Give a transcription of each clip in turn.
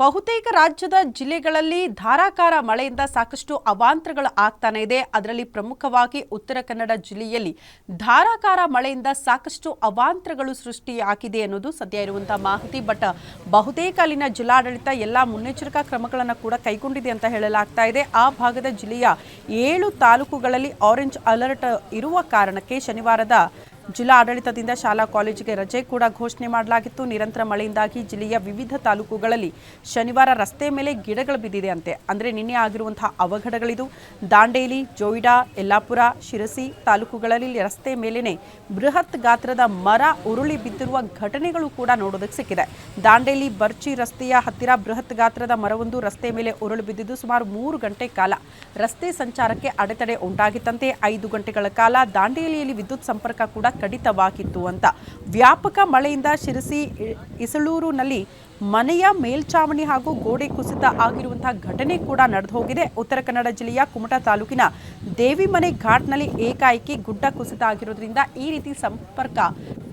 ಬಹುತೇಕ ರಾಜ್ಯದ ಜಿಲ್ಲೆಗಳಲ್ಲಿ ಧಾರಾಕಾರ ಮಳೆಯಿಂದ ಸಾಕಷ್ಟು ಅವಾಂತರಗಳು ಆಗ್ತಾನೆ ಇದೆ. ಅದರಲ್ಲಿ ಪ್ರಮುಖವಾಗಿ ಉತ್ತರ ಕನ್ನಡ ಜಿಲ್ಲೆಯಲ್ಲಿ ಧಾರಾಕಾರ ಮಳೆಯಿಂದ ಸಾಕಷ್ಟು ಅವಾಂತರಗಳು ಸೃಷ್ಟಿಯಾಗಿದೆ ಅನ್ನೋದು ಸದ್ಯ ಇರುವಂತಹ ಮಾಹಿತಿ. ಬಟ್ ಬಹುತೇಕ ಅಲ್ಲಿನ ಜಿಲ್ಲಾಡಳಿತ ಎಲ್ಲ ಮುನ್ನೆಚ್ಚರಿಕಾ ಕ್ರಮಗಳನ್ನು ಕೂಡ ಕೈಗೊಂಡಿದೆ ಅಂತ ಹೇಳಲಾಗ್ತಾ ಇದೆ. ಆ ಭಾಗದ ಜಿಲ್ಲೆಯ ಏಳು ತಾಲೂಕುಗಳಲ್ಲಿ ಆರೆಂಜ್ ಅಲರ್ಟ್ ಇರುವ ಕಾರಣಕ್ಕೆ ಶನಿವಾರದ ಜಿಲ್ಲಾ ಆಡಳಿತದಿಂದ ಶಾಲಾ ಕಾಲೇಜಿಗೆ ರಜೆ ಕೂಡ ಘೋಷಣೆ ಮಾಡಲಾಗಿತ್ತು. ನಿರಂತರ ಮಳೆಯಿಂದಾಗಿ ಜಿಲ್ಲೆಯ ವಿವಿಧ ತಾಲೂಕುಗಳಲ್ಲಿ ಶನಿವಾರ ರಸ್ತೆ ಮೇಲೆ ಗಿಡಗಳು ಬಿದ್ದಿದೆ ಅಂತೆ. ಅಂದರೆ ನಿನ್ನೆ ಆಗಿರುವಂತಹ ಅವಘಡಗಳಿದು ದಾಂಡೇಲಿ, ಜೋಯಿಡಾ, ಯಲ್ಲಾಪುರ, ಶಿರಸಿ ತಾಲೂಕುಗಳಲ್ಲಿ ರಸ್ತೆ ಮೇಲೇನೆ ಬೃಹತ್ ಗಾತ್ರದ ಮರ ಉರುಳಿ ಬಿದ್ದಿರುವ ಘಟನೆಗಳು ಕೂಡ ನೋಡೋದಕ್ಕೆ ಸಿಕ್ಕಿದೆ. ದಾಂಡೇಲಿ ಬರ್ಚಿ ರಸ್ತೆಯ ಹತ್ತಿರ ಬೃಹತ್ ಗಾತ್ರದ ಮರವೊಂದು ರಸ್ತೆ ಮೇಲೆ ಉರುಳು ಬಿದ್ದಿದ್ದು ಸುಮಾರು ಮೂರು ಗಂಟೆ ಕಾಲ ರಸ್ತೆ ಸಂಚಾರಕ್ಕೆ ಅಡೆತಡೆ ಉಂಟಾಗಿತ್ತಂತೆ. ಐದು ಗಂಟೆಗಳ ಕಾಲ ದಾಂಡೇಲಿಯಲ್ಲಿ ವಿದ್ಯುತ್ ಸಂಪರ್ಕ ಕೂಡ ಕಡಿತವಾಗಿತ್ತು ಅಂತ. ವ್ಯಾಪಕ ಮಳೆಯಿಂದ ಶಿರಸಿ, ಇಸಳೂರಿನಲ್ಲಿ ಮನೆಯ ಮೇಲ್ಚಾವಣಿ ಹಾಗೂ ಗೋಡೆ ಕುಸಿತ ಆಗಿರುವಂತಹ ಘಟನೆ ಕೂಡ ನಡೆದು ಹೋಗಿದೆ. ಉತ್ತರ ಕನ್ನಡ ಜಿಲ್ಲೆಯ ಕುಮಟಾ ತಾಲೂಕಿನ ದೇವಿಮನೆ ಘಾಟ್ನಲ್ಲಿ ಏಕಾಏಕಿ ಗುಡ್ಡ ಕುಸಿತ ಆಗಿರೋದ್ರಿಂದ ಈ ರೀತಿ ಸಂಪರ್ಕ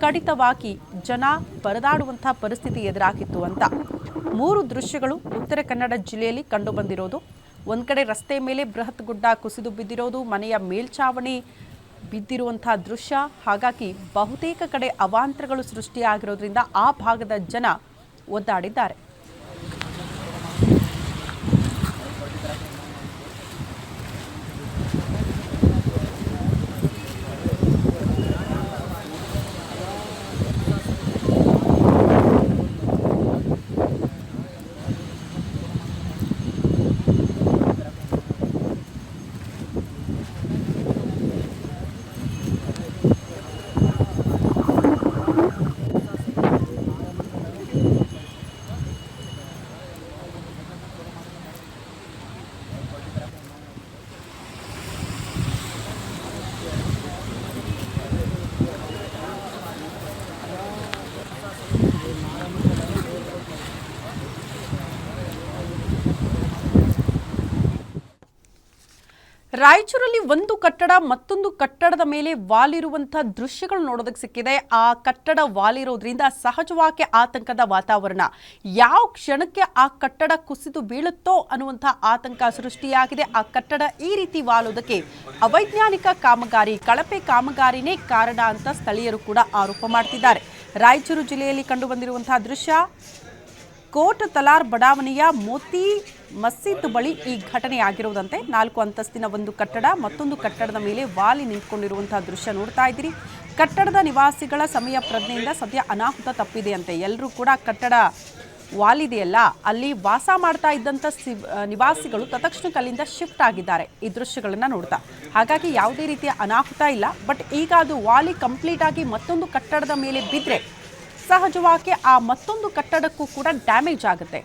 ಕಡಿತವಾಗಿ ಜನ ಪರದಾಡುವಂತಹ ಪರಿಸ್ಥಿತಿ ಎದುರಾಗಿತ್ತು ಅಂತ. ಮೂರು ದೃಶ್ಯಗಳು ಉತ್ತರ ಕನ್ನಡ ಜಿಲ್ಲೆಯಲ್ಲಿ ಕಂಡುಬಂದಿರೋದು. ಒಂದ್ ಕಡೆ ರಸ್ತೆ ಮೇಲೆ ಬೃಹತ್ ಗುಡ್ಡ ಕುಸಿದು ಬಿದ್ದಿರೋದು, ಮನೆಯ ಮೇಲ್ಚಾವಣಿ ಬಿದ್ದಿರುವಂತಹ ದೃಶ್ಯ. ಹಾಗಾಗಿ ಬಹುತೇಕ ಕಡೆ ಅವಾಂತರಗಳು ಸೃಷ್ಟಿಯಾಗಿರೋದ್ರಿಂದ ಆ ಭಾಗದ ಜನ ಒದ್ದಾಡಿದ್ದಾರೆ. ರಾಯಚೂರಲ್ಲಿ ಒಂದು ಕಟ್ಟಡ ಮತ್ತೊಂದು ಕಟ್ಟಡದ ಮೇಲೆ ವಾಲಿರುವಂತಹ ದೃಶ್ಯಗಳು ನೋಡೋದಕ್ಕೆ ಸಿಕ್ಕಿದೆ. ಆ ಕಟ್ಟಡ ವಾಲಿರೋದ್ರಿಂದ ಸಹಜವಾಗಿ ಆತಂಕದ ವಾತಾವರಣ. ಯಾವ ಕ್ಷಣಕ್ಕೆ ಆ ಕಟ್ಟಡ ಕುಸಿದು ಬೀಳುತ್ತೋ ಅನ್ನುವಂತಹ ಆತಂಕ ಸೃಷ್ಟಿಯಾಗಿದೆ. ಆ ಕಟ್ಟಡ ಈ ರೀತಿ ವಾಲೋದಕ್ಕೆ ಅವೈಜ್ಞಾನಿಕ ಕಾಮಗಾರಿ, ಕಳಪೆ ಕಾಮಗಾರಿನೇ ಕಾರಣ ಅಂತ ಸ್ಥಳೀಯರು ಕೂಡ ಆರೋಪ ಮಾಡ್ತಿದ್ದಾರೆ. ರಾಯಚೂರು ಜಿಲ್ಲೆಯಲ್ಲಿ ಕಂಡುಬಂದಿರುವಂತಹ ದೃಶ್ಯ. ಕೋಟ್ ತಲಾರ್ ಬಡಾವಣೆಯ ಮೋತಿ ಮಸೀದ್ ಬಳಿ ಈ ಘಟನೆ ಆಗಿರುವುದಂತೆ ನಾಲ್ಕು ಅಂತಸ್ತಿನ ಒಂದು ಕಟ್ಟಡ ಮತ್ತೊಂದು ಕಟ್ಟಡದ ಮೇಲೆ ವಾಲಿ ನಿಂತ್ಕೊಂಡಿರುವಂತಹ ದೃಶ್ಯ ನೋಡ್ತಾ ಇದ್ದೀರಿ. ಕಟ್ಟಡದ ನಿವಾಸಿಗಳ ಸಮಯ ಪ್ರಜ್ಞೆಯಿಂದ ಸದ್ಯ ಅನಾಹುತ ತಪ್ಪಿದೆ ಅಂತೆ. ಎಲ್ಲರೂ ಕೂಡ ಕಟ್ಟಡ ವಾಲಿದೆಯಲ್ಲ. ಅಲ್ಲಿ ವಾಸ ಮಾಡ್ತಾ ಇದ್ದಂಥ ನಿವಾಸಿಗಳು ತತ್ಕ್ಷಣಕ್ಕೆ ಅಲ್ಲಿಂದ ಶಿಫ್ಟ್ ಆಗಿದ್ದಾರೆ. ಈ ದೃಶ್ಯಗಳನ್ನು ನೋಡ್ತಾ. ಹಾಗಾಗಿ ಯಾವುದೇ ರೀತಿಯ ಅನಾಹುತ ಇಲ್ಲ. ಬಟ್ ಈಗ ಅದು ವಾಲಿ ಕಂಪ್ಲೀಟ್ ಆಗಿ ಮತ್ತೊಂದು ಕಟ್ಟಡದ ಮೇಲೆ ಬಿದ್ದರೆ ಸಹಜವಾಗಿ ಆ ಮತ್ತೊಂದು ಕಟ್ಟಡಕ್ಕೂ ಕೂಡ ಡ್ಯಾಮೇಜ್ ಆಗುತ್ತೆ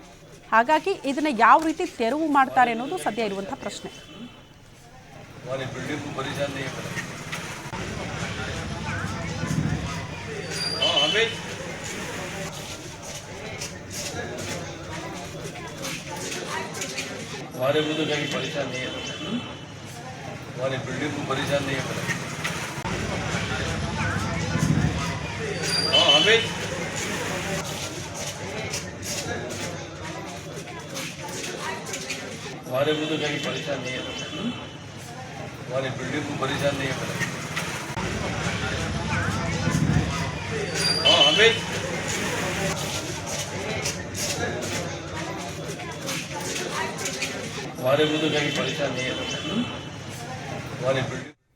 ಹಾಗಾಗಿ ಇದನ್ನ ಯಾವ ರೀತಿ ತೆರವು ಮಾಡ್ತಾರೆ ಅನ್ನೋದು ಸದ್ಯ ಇರುವಂತಹ ಪ್ರಶ್ನೆ हमारी बिल्डिंग को परेशान नहीं है हाँ हमें हमारे को तो कहीं परेशान नहीं है हमारी बिल्डिंग को परेशान नहीं है हाँ हमें हमारे को तो कहीं परेशान नहीं है हमारी बिल्डिंग को परेशान नहीं है हाँ हमें हमारे को तो कहीं परेशान नहीं है हमारी बिल्डिंग